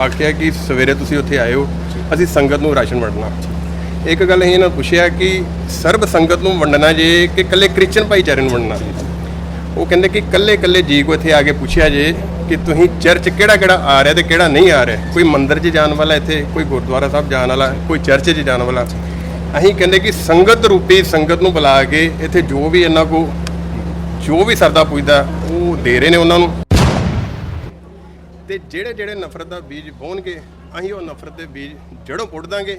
ਆਖਿਆ ਕਿ ਸਵੇਰੇ ਤੁਸੀਂ ਉੱਥੇ ਆਏ ਹੋ, ਅਸੀਂ ਸੰਗਤ ਨੂੰ ਰਾਸ਼ਨ ਵੰਡਣਾ। ਇੱਕ ਗੱਲ ਅਸੀਂ ਇਹਨਾਂ ਨੂੰ ਪੁੱਛਿਆ ਕਿ ਸਰਬ ਸੰਗਤ ਨੂੰ ਵੰਡਣਾ ਜੇ ਕਿ ਇਕੱਲੇ ਕ੍ਰਿਸਚਨ ਭਾਈਚਾਰੇ ਨੂੰ ਵੰਡਣਾ? ਉਹ ਕਹਿੰਦੇ ਕਿ ਇਕੱਲੇ ਇਕੱਲੇ ਜੀ ਕੋ ਇੱਥੇ ਆ ਕੇ ਪੁੱਛਿਆ ਜੇ ਕਿ ਤੁਸੀਂ ਚਰਚ ਕਿਹੜਾ ਕਿਹੜਾ ਆ ਰਿਹਾ ਤੇ ਕਿਹੜਾ ਨਹੀਂ ਆ ਰਿਹਾ? ਕੋਈ ਮੰਦਿਰ 'ਚ ਜਾਣ ਵਾਲਾ ਇੱਥੇ, ਕੋਈ ਗੁਰਦੁਆਰਾ ਸਾਹਿਬ ਜਾਣ ਵਾਲਾ, ਕੋਈ ਚਰਚ 'ਚ ਜਾਣ ਵਾਲਾ? ਅਸੀਂ ਕਹਿੰਦੇ ਕਿ ਸੰਗਤ ਰੂਪੀ ਸੰਗਤ ਨੂੰ ਬੁਲਾ ਕੇ ਇੱਥੇ ਜੋ ਵੀ ਇਹਨਾਂ ਕੋ, ਜੋ ਵੀ ਸਰਦਾ ਪੁੱਜਦਾ, ਉਹ ਦੇ ਰਹੇ ਨੇ ਉਹਨਾਂ ਨੂੰ। ਤੇ ਜਿਹੜੇ ਜਿਹੜੇ ਨਫ਼ਰਤ ਦਾ ਬੀਜ ਬੋਣਗੇ, ਅਸੀਂ ਉਹ ਨਫ਼ਰਤ ਦੇ ਬੀਜ ਜੜੋਂ ਪੁੱਟ ਦਾਂਗੇ।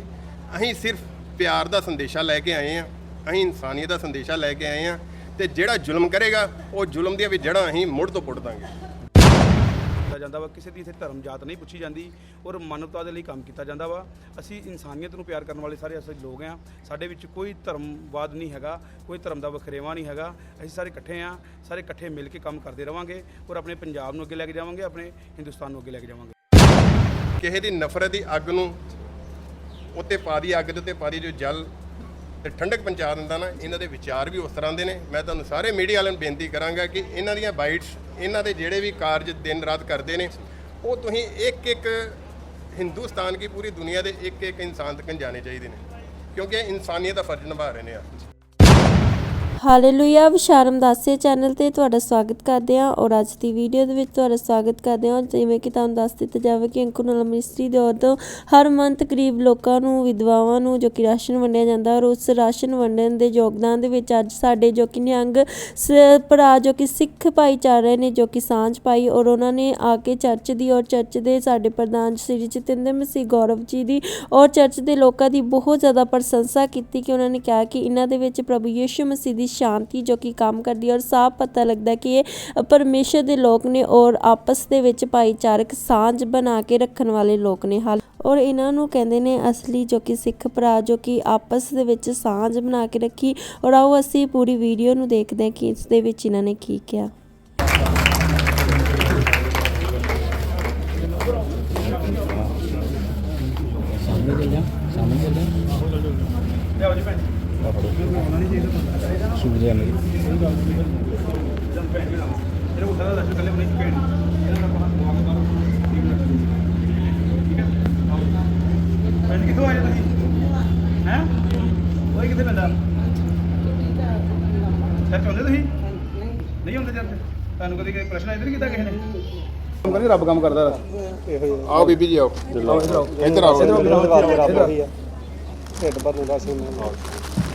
ਅਸੀਂ ਸਿਰਫ ਪਿਆਰ ਦਾ ਸੰਦੇਸ਼ਾ ਲੈ ਕੇ ਆਏ ਆ ਅਸੀਂ ਇਨਸਾਨੀਅਤ ਦਾ ਸੰਦੇਸ਼ਾ ਲੈ ਕੇ ਆਏ ਆ ਤੇ ਜਿਹੜਾ ਜ਼ੁਲਮ ਕਰੇਗਾ, ਉਹ ਜ਼ੁਲਮ ਦੀਆਂ ਵੀ ਜੜ੍ਹਾਂ ਅਸੀਂ ਮੁੜ ਤੋਂ ਪੁੱਟ ਦਾਂਗੇ। ਜਾਂਦਾ ਵਾ, ਕਿਸੇ ਦੀ ਇੱਥੇ ਧਰਮ ਜਾਤ ਨਹੀਂ ਪੁੱਛੀ ਜਾਂਦੀ ਔਰ ਮਾਨਵਤਾ ਦੇ ਲਈ ਕੰਮ ਕੀਤਾ ਜਾਂਦਾ ਵਾ। ਅਸੀਂ ਇਨਸਾਨੀਅਤ ਨੂੰ ਪਿਆਰ ਕਰਨ ਵਾਲੇ ਸਾਰੇ ਅਸੀਂ ਲੋਕ ਆ ਸਾਡੇ ਵਿੱਚ ਕੋਈ ਧਰਮਵਾਦ ਨਹੀਂ ਹੈਗਾ, ਕੋਈ ਧਰਮ ਦਾ ਵਖਰੇਵਾ ਨਹੀਂ ਹੈਗਾ। ਅਸੀਂ ਸਾਰੇ ਇਕੱਠੇ ਆ ਸਾਰੇ ਇਕੱਠੇ ਮਿਲ ਕੇ ਕੰਮ ਕਰਦੇ ਰਵਾਂਗੇ ਔਰ ਆਪਣੇ ਪੰਜਾਬ ਨੂੰ ਅੱਗੇ ਲੈ ਕੇ ਜਾਵਾਂਗੇ, ਆਪਣੇ ਹਿੰਦੁਸਤਾਨ ਨੂੰ ਅੱਗੇ ਲੈ ਕੇ ਜਾਵਾਂਗੇ। ਕਿਸੇ ਦੀ ਨਫ਼ਰਤ ਦੀ ਅੱਗ ਨੂੰ ਉੱਤੇ ਪਾ ਦੀ, ਅੱਗ ਦੇ ਉੱਤੇ ਪਾ ਦੀ ਜੋ ਜਲ ਤੇ ਠੰਡਕ ਪਹੁੰਚਾ ਦਿੰਦਾ ਨਾ, ਇਹਨਾਂ ਦੇ ਵਿਚਾਰ ਵੀ ਉਸ ਤਰ੍ਹਾਂ ਦੇ ਨੇ। ਮੈਂ ਤੁਹਾਨੂੰ ਸਾਰੇ ਮੀਡੀਆ ਵਾਲਿਆਂ ਨੂੰ ਬੇਨਤੀ ਕਰਾਂਗਾ ਕਿ ਇਹਨਾਂ ਦੀਆਂ ਬਾਈਟਸ, ਇਹਨਾਂ ਦੇ ਜਿਹੜੇ ਵੀ ਕਾਰਜ ਦਿਨ ਰਾਤ ਕਰਦੇ ਨੇ, ਉਹ ਤੁਸੀਂ ਇੱਕ ਇੱਕ ਹਿੰਦੁਸਤਾਨ ਕੀ ਪੂਰੀ ਦੁਨੀਆ ਦੇ ਇੱਕ ਇੱਕ ਇਨਸਾਨ ਤੱਕ ਜਾਣੇ ਚਾਹੀਦੇ ਨੇ। ਕਿਉਂਕਿ ਇਹ ਇਨਸਾਨੀਅਤ ਦਾ ਫਰਜ਼ ਨਿਭਾ ਰਹੇ ਨੇ ਆ ਹਾਲੇਲੂਇਆ, ਵਿਸ਼ਾਰਮ ਦਾਸੇ ਚੈਨਲ ਤੇ ਤੁਹਾਡਾ ਸਵਾਗਤ ਕਰਦੇ ਹਾਂ ਔਰ ਅੱਜ ਦੀ ਵੀਡੀਓ ਦੇ ਵਿੱਚ ਤੁਹਾਡਾ ਸਵਾਗਤ ਕਰਦੇ ਹਾਂ। ਜਿਵੇਂ ਕਿ ਤੁਹਾਨੂੰ ਦੱਸ ਦਿੱਤਾ ਜਾਵੇ ਕਿ ਅੰਕੁਰਨਲ ਮਿਨਿਸਟਰੀ ਦੇ ਵੱਲੋਂ ਹਰ ਮੰਥ ਗਰੀਬ ਲੋਕਾਂ ਨੂੰ, ਵਿਧਵਾਵਾਂ ਨੂੰ ਜੋ ਕਿ ਰਾਸ਼ਨ ਵੰਡਿਆ ਜਾਂਦਾ ਔਰ ਉਸ ਰਾਸ਼ਨ ਵੰਡਣ ਦੇ ਯੋਗਦਾਨ ਦੇ ਵਿੱਚ ਅੱਜ ਸਾਡੇ ਜੋ ਕਿ ਨਿਹੰਗ ਸ- ਭਰਾ ਜੋ ਕਿ ਸਿੱਖ ਭਾਈਚਾਰੇ ਨੇ, ਜੋ ਕਿ ਸਾਂਝ ਪਾਈ ਔਰ ਉਹਨਾਂ ਨੇ ਆ ਕੇ ਚਰਚ ਦੀ ਔਰ ਚਰਚ ਦੇ ਸਾਡੇ ਪ੍ਰਧਾਨ ਸ੍ਰੀ ਜਤਿੰਦਰ ਮਸੀਹ ਗੌਰਵ ਜੀ ਦੀ ਔਰ ਚਰਚ ਦੇ ਲੋਕਾਂ ਦੀ ਬਹੁਤ ਜ਼ਿਆਦਾ ਪ੍ਰਸ਼ੰਸਾ ਕੀਤੀ ਕਿ ਉਹਨਾਂ ਨੇ ਕਿਹਾ ਕਿ ਇਹਨਾਂ ਦੇ ਵਿੱਚ ਪ੍ਰਭੂ ਯੀਸ਼ੂ ਮਸੀਹ ਦੀ ਸ਼ਾਂਤੀ ਜੋ ਕਿ ਕੰਮ ਕਰਦੀ ਹੈ ਔਰ ਸਾਫ਼ ਪਤਾ ਲੱਗਦਾ ਕਿ ਇਹ ਪਰਮੇਸ਼ਰ ਦੇ ਲੋਕ ਨੇ ਔਰ ਆਪਸ ਦੇ ਵਿੱਚ ਭਾਈਚਾਰਕ ਸਾਂਝ ਬਣਾ ਕੇ ਰੱਖਣ ਵਾਲੇ ਲੋਕ ਨੇ। ਹਾਲ ਔਰ ਇਹਨਾਂ ਨੂੰ ਕਹਿੰਦੇ ਨੇ ਅਸਲੀ ਜੋ ਕਿ ਸਿੱਖ ਭਰਾ ਜੋ ਕਿ ਆਪਸ ਦੇ ਵਿੱਚ ਸਾਂਝ ਬਣਾ ਕੇ ਰੱਖੀ। ਔਰ ਆਓ ਅਸੀਂ ਪੂਰੀ ਵੀਡੀਓ ਨੂੰ ਦੇਖਦੇ ਹਾਂ ਕਿ ਇਸ ਦੇ ਵਿੱਚ ਇਹਨਾਂ ਨੇ ਕੀ ਕਿਹਾ। ਲਿਆਓ ਜੀ ਭੈਣ ਜਿਹੜੇ ਉੱਠਾ ਦਾ ਦਰਸ਼ਨ ਕੱਲੇ ਭੈਣ ਇਹਨਾਂ ਦਾ ਦੁਆ ਕਰੋ ਠੀਕ ਹੈ ਭੈਣ ਕਿੱਥੋਂ ਆਏ ਤੁਸੀਂ ਹੈ। ਉਹ ਕਿੱਥੇ ਪੈਂਦਾ ਸੱਚ ਹੁੰਦੇ ਤੁਸੀਂ ਨਹੀਂ ਹੁੰਦੇ ਜਦ ਤੁਹਾਨੂੰ ਕਦੀ ਕੋਈ ਪ੍ਰਸ਼ਨ ਇਧਰ ਕੀਤਾ ਕਿਸੇ ਨੇ ਕੰਮ ਕਰੀ ਰੱਬ ਕੰਮ ਕਰਦਾ ਆਓ। ਬੀਬੀ ਜੀ ਆਓ। ਇੱਧਰ ਆਓ। ਢਿੱਡ ਭਰਨ ਦਾ ਸੀ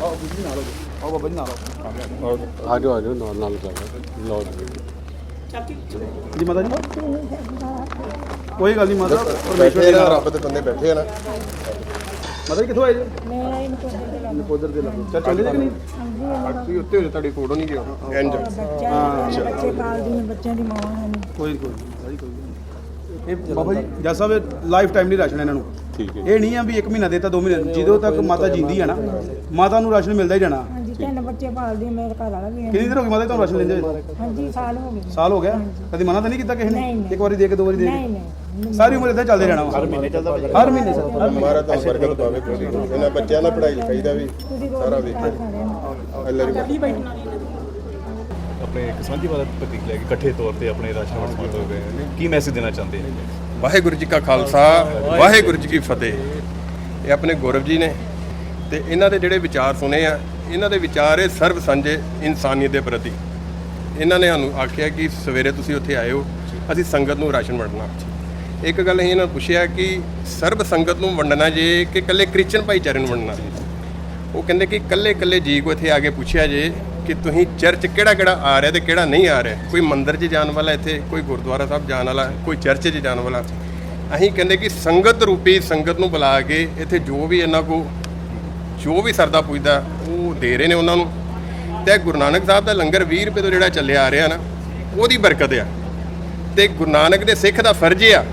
ਆਓ ਬੀਬੀ ਨਾਲ ਆਓ ਬਾਬਾ ਜੀ ਨਾਲ ਆਓ ਆਜੋ ਆਜੋ ਨਾਲ ਨਾਲ ਕਰ ਲਓ ਜੀ। ਮਾਤਾ ਜੀ। ਕੋਈ ਗੱਲ ਨਹੀਂ ਮਾਤਾ ਪਰਮੇਸ਼ਵਰ ਬੈਠੇ ਦੇ ਨਾ ਨਾਲ ਰੱਬ ਦੇ ਬੰਦੇ ਬੈਠੇ ਆ ਨਾ। ਮਾਤਾ ਜੀ ਕਿੱਥੋਂ ਆਏ ਜੀ? ਮੈਂ ਨਕੋਦਰ ਦੇ ਲੱਗੇ। ਚੱਲ ਚੱਲੇ ਕਿ ਨਹੀਂ? ਤੁਸੀਂ ਉੱਤੇ ਹੋ ਜਾਓ, ਤੁਹਾਡੀ ਫੋਟੋ ਨਹੀਂ ਗਿਓ ਇੰਜ ਬੱਚੇ ਬੱਚੇ ਪਾਲਦੀਆਂ ਬੱਚਿਆਂ ਦੀ ਮਾਵਾਂ ਹਨ ਕੋਈ ਕੋਈ ਨਹੀਂ, ਜੀ ਕੋਈ ਨਹੀਂ। ਇਹ ਬਾਬਾ ਜੀ ਜੱਜ ਸਾਹਿਬ ਲਾਈਫ ਟਾਈਮ ਲਈ ਰਾਸ਼ਨ ਇਹਨਾਂ ਨੂੰ। ਠੀਕ ਹੈ ਇਹ ਨਹੀਂ ਆ ਵੀ 1 ਮਹੀਨਾ ਦੇਤਾ 2 ਮਹੀਨੇ। ਜਦੋਂ ਤੱਕ ਮਾਤਾ ਜਿੰਦੀ ਆ ਨਾ ਮਾਤਾ ਨੂੰ ਰਾਸ਼ਨ ਮਿਲਦਾ ਹੀ ਜਾਣਾ। ਹਾਂਜੀ ਤਿੰਨ ਬੱਚੇ ਪਾਲਦੀ ਮੇਰੇ ਘਰ ਵਾਲਾ ਵੀ ਹੈ। ਕਿੰਨੀ ਦੇਰ ਹੋ ਗਈ ਮਾਤਾ ਜੀ ਤੁਹਾਨੂੰ ਰਾਸ਼ਨ ਲੈਂਦੇ ਹੋਏ? ਹਾਂਜੀ ਸਾਲ ਹੋ ਗਏ। ਸਾਲ ਹੋ ਗਿਆ? ਕਦੀ ਮਨਾ ਤਾਂ ਨਹੀਂ ਕੀਤਾ ਕਿਸੇ ਨਹੀਂ, ਨੇ? ਨਹੀਂ। ਇੱਕ ਵਾਰੀ ਦੇ ਕੇ ਦੋ ਵਾਰੀ ਦੇ ਨਹੀਂ ਕੇ ਨਹੀਂ। ਸਾਰੀ ਉਮਰ ਇਦਾਂ ਚੱਲਦੇ ਰਹਿਣਾ ਹਰ ਮਹੀਨੇ ਚੱਲਦਾ ਹਰ ਮਹੀਨੇ ਚੱਲਦਾ ਮਾਰਾ ਤਾਂ ਬਰਕਤ ਪਾਵੇ ਕੋਈ ਇਹਨਾਂ ਬੱਚਿਆਂ ਦਾ ਪੜ੍ਹਾਈ ਲਿਖਾਈ ਦਾ ਵੀ ਸਾਰਾ ਵੇਖੋ। ਅੱਲਾ ਦੀ ਆਪਣੇ ਇੱਕ ਸਾਂਝੀ ਵਾਲਾ ਪ੍ਰਤੀਕ ਲੈ ਕੇ ਇਕੱਠੇ ਤੌਰ ਤੇ ਆਪਣੇ ਰਾਸ਼ਨ ਵੰਡ ਹੋ ਗਏ ਨੇ। ਕੀ ਮੈਸੇਜ ਦੇਣਾ ਚਾਹੁੰਦੇ ਨੇ ਵਾਹਿਗੁਰੂ ਜੀ ਕਾ ਖਾਲਸਾ, ਵਾਹਿਗੁਰੂ ਜੀ ਕੀ ਫਤਿਹ। ਇਹ ਆਪਣੇ ਗੌਰਵ ਜੀ ਨੇ ਤੇ ਇਹਨਾਂ ਦੇ ਜਿਹੜੇ ਵਿਚਾਰ ਸੁਨੇ ਆ, ਇਹਨਾਂ ਦੇ ਵਿਚਾਰ ਇਹ ਸਰਬ ਸੰਜੇ ਇਨਸਾਨੀਅਤ ਦੇ ਪ੍ਰਤੀ। ਇਹਨਾਂ ਨੇ ਸਾਨੂੰ ਆਖਿਆ ਕਿ ਸਵੇਰੇ ਤੁਸੀਂ ਉੱਥੇ ਆਏ ਹੋ ਅਸੀਂ ਸੰਗਤ ਨੂੰ ਰਾਸ਼ਨ ਵੰਡਣਾ। ਇੱਕ ਗੱਲ ਅਸੀਂ ਇਹਨਾਂ ਨੂੰ ਪੁੱਛਿਆ ਕਿ ਸਰਬ ਸੰਗਤ ਨੂੰ ਵੰਡਣਾ ਜੇ ਕਿ ਇਕੱਲੇ ਕ੍ਰਿਸਚਨ ਭਾਈਚਾਰੇ ਨੂੰ ਵੰਡਣਾ? ਉਹ ਕਹਿੰਦੇ ਕਿ ਇਕੱਲੇ ਇਕੱਲੇ ਜੀ ਕੋ ਇੱਥੇ ਆ ਕੇ ਪੁੱਛਿਆ ਜੇ ਕਿ ਤੁਸੀਂ ਚਰਚ ਕਿਹੜਾ ਕਿਹੜਾ ਆ ਰਿਹਾ ਤੇ ਕਿਹੜਾ ਨਹੀਂ ਆ ਰਿਹਾ? ਕੋਈ ਮੰਦਿਰ 'ਚ ਜਾਣ ਵਾਲਾ ਇੱਥੇ, ਕੋਈ ਗੁਰਦੁਆਰਾ ਸਾਹਿਬ ਜਾਣ ਵਾਲਾ, ਕੋਈ ਚਰਚ 'ਚ ਜਾਣ ਵਾਲਾ। ਅਸੀਂ ਕਹਿੰਦੇ ਕਿ ਸੰਗਤ ਰੂਪੀ ਸੰਗਤ ਨੂੰ ਬੁਲਾ ਕੇ ਇੱਥੇ ਜੋ ਵੀ ਇਹਨਾਂ ਕੋ ਜੋ ਵੀ ਸਰਦਾ ਪੁੱਜਦਾ, ਉਹ ਦੇ ਰਹੇ ਨੇ ਉਹਨਾਂ ਨੂੰ। ਤੇ ਗੁਰੂ ਨਾਨਕ ਸਾਹਿਬ ਦਾ ਲੰਗਰ 20 ਰੁਪਏ ਤੋਂ ਜਿਹੜਾ ਚੱਲਿਆ ਆ ਰਿਹਾ ਨਾ, ਉਹਦੀ ਬਰਕਤ ਆ। ਤੇ ਗੁਰੂ ਨਾਨਕ ਦੇ ਸਿੱਖ ਦਾ ਫਰਜ਼ ਆ,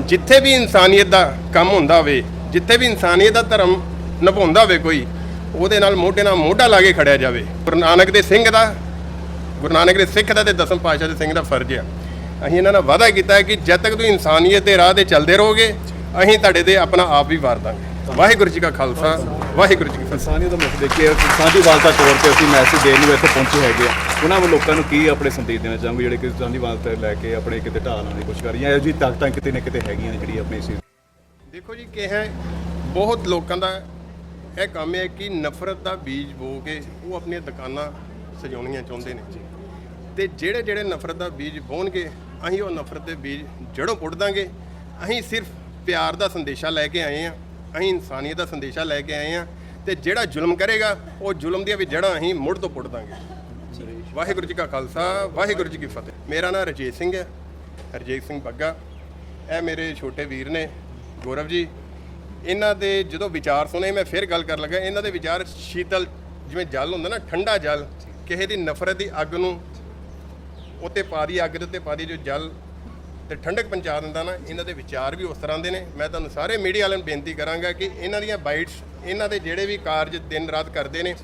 ਜਿੱਥੇ ਵੀ ਇਨਸਾਨੀਅਤ ਦਾ ਕੰਮ ਹੁੰਦਾ ਹੋਵੇ, ਜਿੱਥੇ ਵੀ ਇਨਸਾਨੀਅਤ ਦਾ ਧਰਮ ਨਿਭਾਉਂਦਾ ਹੋਵੇ ਕੋਈ ਉਹਦੇ ਨਾਲ ਮੋਢੇ ਨਾਲ ਮੋਢਾ ਲਾ ਕੇ ਖੜਿਆ ਜਾਵੇ। ਗੁਰੂ ਨਾਨਕ ਦੇ ਸਿੰਘ ਦਾ ਗੁਰੂ ਨਾਨਕ ਦੇ ਸਿੱਖ ਦਾ ਤੇ ਦਸਮ ਪਾਤਸ਼ਾਹ ਦੇ ਸਿੰਘ ਦਾ ਫਰਜ਼ ਆ। ਅਸੀਂ ਇਹਨਾਂ ਨਾਲ ਵਾਅਦਾ ਕੀਤਾ ਹੈ ਕਿ ਜਦ ਤੱਕ ਤੁਸੀਂ ਇਨਸਾਨੀਅਤ ਦੇ ਰਾਹ ਤੇ ਚੱਲਦੇ ਰਹੋਗੇ ਅਸੀਂ ਤੁਹਾਡੇ ਤੇ ਆਪਣਾ ਆਪ ਵੀ ਵਾਰ ਦਾਂਗੇ। ਵਾਹਿਗੁਰੂ ਜੀ ਕਾ ਖਾਲਸਾ ਵਾਹਿਗੁਰੂ ਜੀ ਕੀ ਫਤਿਹ। ਇਨਸਾਨੀਅਤ ਦਾ ਮੈਸੇਜ ਦੇ ਕੇ ਸਾਂਝੀਵਾਲਤਾ ਤੌਰ ਤੇ ਅਸੀਂ ਮੈਸੇਜ ਦੇਣ ਨੂੰ ਇੱਥੇ ਪਹੁੰਚੇ ਹੈਗੇ ਆ। ਉਹਨਾਂ ਵੱਲ ਲੋਕਾਂ ਨੂੰ ਕੀ ਆਪਣੇ ਸੰਦੇਸ਼ ਦੇਣਾ ਚਾਹਾਂਗੇ ਜਿਹੜੇ ਕਿ ਸਾਂਝੀਵਾਲਤਾ ਲੈ ਕੇ ਆਪਣੇ ਕਿਤੇ ਢਾਹ ਲਾਉਣ ਦੀ ਕੋਸ਼ਿਸ਼ ਕਰ ਰਹੀਆਂ ਇਹੋ ਜਿਹੀ ਤਾਕਤਾਂ ਕਿਤੇ ਨਾ ਕਿਤੇ ਹੈਗੀਆਂ ਨੇ ਜਿਹੜੀ ਆਪਣੀ ਇਸ ਦੇਖੋ ਜੀ ਕਿ ਹੈ ਬਹੁਤ ਲੋਕਾਂ ਦਾ ਇਹ ਕੰਮ ਹੈ ਕਿ ਨਫ਼ਰਤ ਦਾ ਬੀਜ ਬੋ ਕੇ ਉਹ ਆਪਣੀਆਂ ਦੁਕਾਨਾਂ ਸਜਾਉਣੀਆਂ ਚਾਹੁੰਦੇ ਨੇ। ਤੇ ਜਿਹੜੇ ਜਿਹੜੇ ਨਫ਼ਰਤ ਦਾ ਬੀਜ ਬੋਣਗੇ, ਅਸੀਂ ਉਹ ਨਫ਼ਰਤ ਦੇ ਬੀਜ ਜੜੋਂ ਪੁੱਟ ਦਾਂਗੇ। ਅਸੀਂ ਸਿਰਫ ਪਿਆਰ ਦਾ ਸੰਦੇਸ਼ਾ ਲੈ ਕੇ ਆਏ ਆ ਅਸੀਂ ਇਨਸਾਨੀਅਤ ਦਾ ਸੰਦੇਸ਼ਾ ਲੈ ਕੇ ਆਏ ਆ ਤੇ ਜਿਹੜਾ ਜ਼ੁਲਮ ਕਰੇਗਾ, ਉਹ ਜ਼ੁਲਮ ਦੀਆਂ ਵੀ ਜੜ੍ਹਾਂ ਅਸੀਂ ਮੁੜ ਤੋਂ ਪੁੱਟ ਦਾਂਗੇ। ਵਾਹਿਗੁਰੂ ਜੀ ਕਾ ਖਾਲਸਾ, ਵਾਹਿਗੁਰੂ ਜੀ ਕੀ ਫਤਿਹ। ਮੇਰਾ ਨਾਮ ਰਜੀਤ ਸਿੰਘ ਹੈ ਹਰਜੀਤ ਸਿੰਘ ਬੱਗਾ। ਇਹ ਮੇਰੇ ਛੋਟੇ ਵੀਰ ਨੇ, ਗੌਰਵ ਜੀ। ਇਹਨਾਂ ਦੇ ਜਦੋਂ ਵਿਚਾਰ ਸੁਣੇ, ਮੈਂ ਫਿਰ ਗੱਲ ਕਰਨ ਲੱਗਾ, ਇਹਨਾਂ ਦੇ ਵਿਚਾਰ ਸ਼ੀਤਲ, ਜਿਵੇਂ ਜਲ ਹੁੰਦਾ ਨਾ, ਠੰਡਾ ਜਲ, ਕਿਸੇ ਦੀ ਨਫ਼ਰਤ ਦੀ ਅੱਗ ਨੂੰ ਉੱਤੇ ਪਾ ਦੀ, ਅੱਗ ਦੇ ਉੱਤੇ ਪਾ ਦੀ, ਜੋ ਜਲ ਤੇ ਠੰਡਕ ਪਹੁੰਚਾ ਦਿੰਦਾ ਨਾ, ਇਹਨਾਂ ਦੇ ਵਿਚਾਰ ਵੀ ਉਸ ਤਰ੍ਹਾਂ ਦੇ ਨੇ। ਮੈਂ ਤੁਹਾਨੂੰ ਸਾਰੇ ਮੀਡੀਆ ਵਾਲਿਆਂ ਨੂੰ ਬੇਨਤੀ ਕਰਾਂਗਾ ਕਿ ਇਹਨਾਂ ਦੀਆਂ ਬਾਈਟਸ, ਇਹਨਾਂ ਦੇ ਜਿਹੜੇ ਵੀ ਕਾਰਜ ਦਿਨ ਰਾਤ ਕਰਦੇ ਨੇ,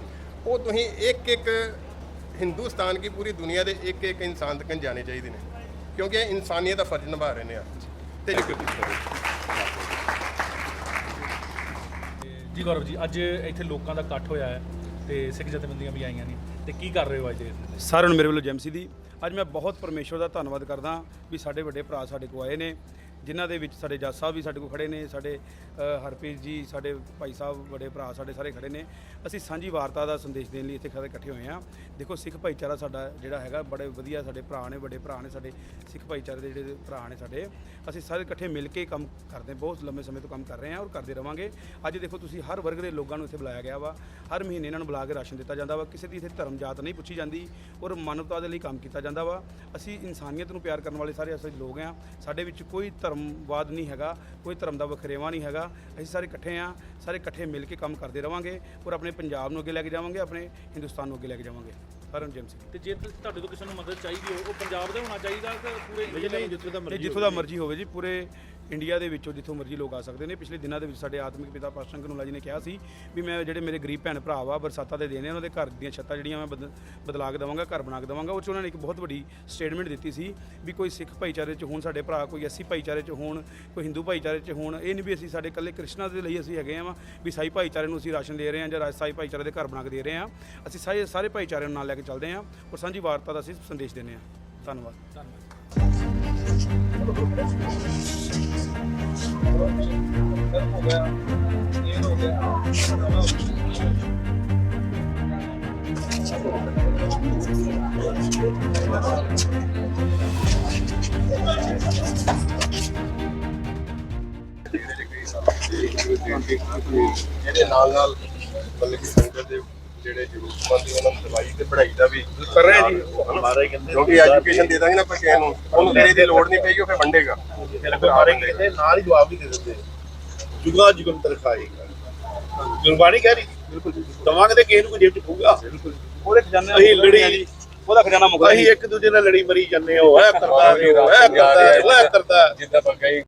ਉਹ ਤੁਸੀਂ ਇੱਕ ਇੱਕ ਹਿੰਦੁਸਤਾਨ ਕੀ ਪੂਰੀ ਦੁਨੀਆ ਦੇ ਇੱਕ ਇੱਕ ਇਨਸਾਨ ਤੱਕ ਜਾਣੇ ਚਾਹੀਦੇ ਨੇ। ਕਿਉਂਕਿ ਇਹ ਇਨਸਾਨੀਅਤ ਦਾ ਫਰਜ਼ ਨਿਭਾ ਰਹੇ ਨੇ ਆ ਤੇ ਜੀ ਗੌਰਵ ਜੀ, ਅੱਜ ਇੱਥੇ ਲੋਕਾਂ ਦਾ ਇਕੱਠ ਹੋਇਆ ਹੈ ਤੇ ਸਿੱਖ ਜਥੇਬੰਦੀਆਂ ਵੀ ਆਈਆਂ ਨੇ। ਤੇ ਕੀ ਕਰ ਰਹੇ ਹੋ ਅੱਜ ਦੇ ਸਾਰਿਆਂ ਨੂੰ ਮੇਰੇ ਵੱਲੋਂ ਜੈਮਸੀ ਦੀ ਅੱਜ ਮੈਂ ਬਹੁਤ ਪਰਮੇਸ਼ਵਰ ਦਾ ਧੰਨਵਾਦ ਕਰਦਾ ਵੀ ਸਾਡੇ ਵੱਡੇ ਭਰਾ ਸਾਡੇ ਕੋਲ ਆਏ ਨੇ। ਜਿਨ੍ਹਾਂ ਦੇ ਵਿੱਚ ਸਾਡੇ ਜੱਜ ਸਾਹਿਬ ਵੀ ਸਾਡੇ ਕੋਲ ਖੜੇ ਨੇ, ਸਾਡੇ ਹਰਪ੍ਰੀਤ ਜੀ, ਸਾਡੇ ਭਾਈ ਸਾਹਿਬ, ਵੱਡੇ ਭਰਾ ਸਾਡੇ ਸਾਰੇ ਖੜੇ ਨੇ। ਅਸੀਂ ਸਾਂਝੀ ਵਾਰਤਾ ਦਾ ਸੰਦੇਸ਼ ਦੇਣ ਲਈ ਇੱਥੇ ਖੜੇ ਇਕੱਠੇ ਹੋਏ ਹਾਂ। ਦੇਖੋ, ਸਿੱਖ ਭਾਈਚਾਰਾ ਸਾਡਾ ਜਿਹੜਾ ਹੈਗਾ, ਬੜੇ ਵਧੀਆ ਸਾਡੇ ਭਰਾ ਨੇ, ਵੱਡੇ ਭਰਾ ਨੇ ਸਾਡੇ, ਸਿੱਖ ਭਾਈਚਾਰੇ ਦੇ ਜਿਹੜੇ ਭਰਾ ਨੇ ਸਾਡੇ। ਅਸੀਂ ਸਾਰੇ ਇਕੱਠੇ ਮਿਲ ਕੇ ਕੰਮ ਕਰਦੇ, ਬਹੁਤ ਲੰਮੇ ਸਮੇਂ ਤੋਂ ਕੰਮ ਕਰ ਰਹੇ ਹਾਂ ਔਰ ਕਰਦੇ ਰਵਾਂਗੇ। ਅੱਜ ਦੇਖੋ, ਤੁਸੀਂ ਹਰ ਵਰਗ ਦੇ ਲੋਕਾਂ ਨੂੰ ਇੱਥੇ ਬੁਲਾਇਆ ਗਿਆ ਵਾ। ਹਰ ਮਹੀਨੇ ਇਹਨਾਂ ਨੂੰ ਬੁਲਾ ਕੇ ਰਾਸ਼ਨ ਦਿੱਤਾ ਜਾਂਦਾ ਵਾ। ਕਿਸੇ ਦੀ ਇੱਥੇ ਧਰਮ ਜਾਤ ਨਹੀਂ ਪੁੱਛੀ ਜਾਂਦੀ ਔਰ ਮਾਨਵਤਾ ਦੇ ਲਈ ਕੰਮ ਕੀਤਾ ਜਾਂਦਾ ਵਾ। ਅਸੀਂ ਇਨਸਾਨੀਅਤ ਨੂੰ ਪਿਆਰ ਕਰਨ ਵਾਲੇ ਸਾਰੇ ਅਸੀਂ ਲੋਕ ਆ ਸਾਡੇ ਵਿੱਚ ਕੋਈ ਧਰਮਵਾਦ ਨਹੀਂ ਹੈਗਾ ਕੋਈ ਧਰਮ ਦਾ ਵਖਰੇਵਾ ਨਹੀਂ ਹੈਗਾ। ਅਸੀਂ ਸਾਰੇ ਇਕੱਠੇ ਆ ਸਾਰੇ ਇਕੱਠੇ ਮਿਲ ਕੇ ਕੰਮ ਕਰਦੇ ਰਵਾਂਗੇ ਔਰ ਆਪਣੇ ਪੰਜਾਬ ਨੂੰ ਅੱਗੇ ਲੈ ਕੇ ਜਾਵਾਂਗੇ ਆਪਣੇ ਹਿੰਦੁਸਤਾਨ ਨੂੰ ਅੱਗੇ ਲੈ ਕੇ ਜਾਵਾਂਗੇ। ਹਰਨ ਜੈਮ ਸਿੰਘ। ਤੇ ਜੇ ਤੁਹਾਡੇ ਤੋਂ ਕਿਸੇ ਨੂੰ ਮਦਦ ਚਾਹੀਦੀ ਹੋ ਉਹ ਪੰਜਾਬ ਦਾ ਹੋਣਾ ਚਾਹੀਦਾ ਕਿ ਪੂਰੇ ਨਹੀਂ ਜਿੱਥੋਂ ਦਾ ਮਰਜ਼ੀ ਹੋਵੇ ਜੀ ਪੂਰੇ ਇੰਡੀਆ ਦੇ ਵਿੱਚੋਂ ਜਿੱਥੋਂ ਮਰਜ਼ੀ ਲੋਕ ਆ ਸਕਦੇ ਨੇ। ਪਿਛਲੇ ਦਿਨਾਂ ਦੇ ਵਿੱਚ ਸਾਡੇ ਆਤਮਿਕ ਪਿਤਾ ਪਾਸ਼ਾ ਕਨੂਲਾ ਜੀ ਨੇ ਕਿਹਾ ਸੀ ਵੀ ਮੈਂ ਜਿਹੜੇ ਮੇਰੇ ਗਰੀਬ ਭੈਣ ਭਰਾ ਵਾ, ਬਰਸਾਤਾਂ ਦੇ ਦੇਣੇ ਉਹਨਾਂ ਦੇ ਘਰ ਦੀਆਂ ਛੱਤਾਂ ਜਿਹੜੀਆਂ ਮੈਂ ਬਦ- ਬਦਲਾ ਕੇ ਦੇਵਾਂਗਾ, ਘਰ ਬਣਾ ਕੇ ਦੇਵਾਂਗਾ। ਉਹ 'ਚ ਉਹਨਾਂ ਨੇ ਇੱਕ ਬਹੁਤ ਵੱਡੀ ਸਟੇਟਮੈਂਟ ਦਿੱਤੀ ਸੀ ਵੀ ਕੋਈ ਸਿੱਖ ਭਾਈਚਾਰੇ 'ਚ ਹੋਣ, ਸਾਡੇ ਭਰਾ ਕੋਈ ਐਸੀ ਭਾਈਚਾਰੇ 'ਚ ਹੋਣ, ਕੋਈ ਹਿੰਦੂ ਭਾਈਚਾਰੇ 'ਚ ਹੋਣ, ਇਹ ਨਹੀਂ ਵੀ ਅਸੀਂ ਸਾਡੇ ਇਕੱਲੇ ਕ੍ਰਿਸ਼ਨਾ ਦੇ ਲਈ ਅਸੀਂ ਹੈਗੇ ਆ ਵੀ ਸਾਈ ਭਾਈਚਾਰੇ ਨੂੰ ਅਸੀਂ ਰਾਸ਼ਨ ਦੇ ਰਹੇ ਹਾਂ ਜਾਂ ਰਾਜ- ਸਾਈ ਭਾਈਚਾਰੇ ਦੇ ਘਰ ਬਣਾ ਕੇ ਦੇ ਰਹੇ ਹਾਂ ਅਸੀਂ ਸਾਰੇ ਸਾਰੇ ਭਾਈਚਾਰੇ ਨੂੰ ਨਾਲ ਲੈ ਕੇ ਚੱਲਦੇ ਹਾਂ ਔਰ ਸਾਂਝੀ ਵਾਰਤਾ ਦਾ ਅਸੀਂ ਸੰਦੇਸ਼ ਦਿੰਦੇ ਹਾਂ ਧੰਨਵਾਦ। ਧੰਨਵਾਦ। ਇਹਦੇ ਨਾਲ ਨਾਲ ਮਤਲਬ ਕਿ ਸੰਗਤ ਦੇ ਜਿਹੜੇ ਜ਼ਰੂਰਤਮੰਦ ਨੇ ਉਹਨਾਂ ਨੂੰ ਦਵਾਈ ਤੇ ਪੜ੍ਹਾਈ ਦਾ ਵੀ ਕਰ ਰਹੇ ਜੀ। ਹਮਾਰੇ ਕਿਉਂਕਿ ਐਜੂਕੇਸ਼ਨ ਦੇ ਦਾਂਗੇ ਨਾ ਆਪਾਂ ਕਿਸੇ ਨੂੰ। ਉਹਨੂੰ ਦੀ ਲੋੜ ਨਹੀਂ ਪਏਗੀ ਉਹ ਫਿਰ ਵੰਡੇਗਾ। ਗੁਰਬਾਣੀ ਕਹਿੰਦੇ ਨਾਲ ਹੀ ਜਵਾਬ ਵੀ ਦੇ ਦਿੰਦੇ। ਜੁਗਾ ਜੁਗਨ ਤਰਖਾਏਗਾ ਗੁਰਬਾਣੀ ਕਹਿ ਰਹੀ। ਬਿਲਕੁਲ ਦਵਾਂਗੇ ਤੇ ਕਿਸੇ ਨੂੰ ਕੋਈ ਜੇਬ ਚ ਪਊਗਾ ਉਹਦੇ ਖਜ਼ਾਨੇ ਅਸੀਂ ਲੜੀ ਉਹਦਾ ਖਜ਼ਾਨਾ ਮੁੱਕਦਾ ਅਸੀਂ ਇੱਕ ਦੂਜੇ ਨਾਲ ਲੜੀ ਮਰੀ ਜਾਂਦੇ ਹੋ। ਇਹ ਕਰਦਾ ਇਹ ਕਰਦਾ ਉਹ ਕਰਦਾ ਜਿੱਦਾਂ ਆਪਾਂ ਕਈ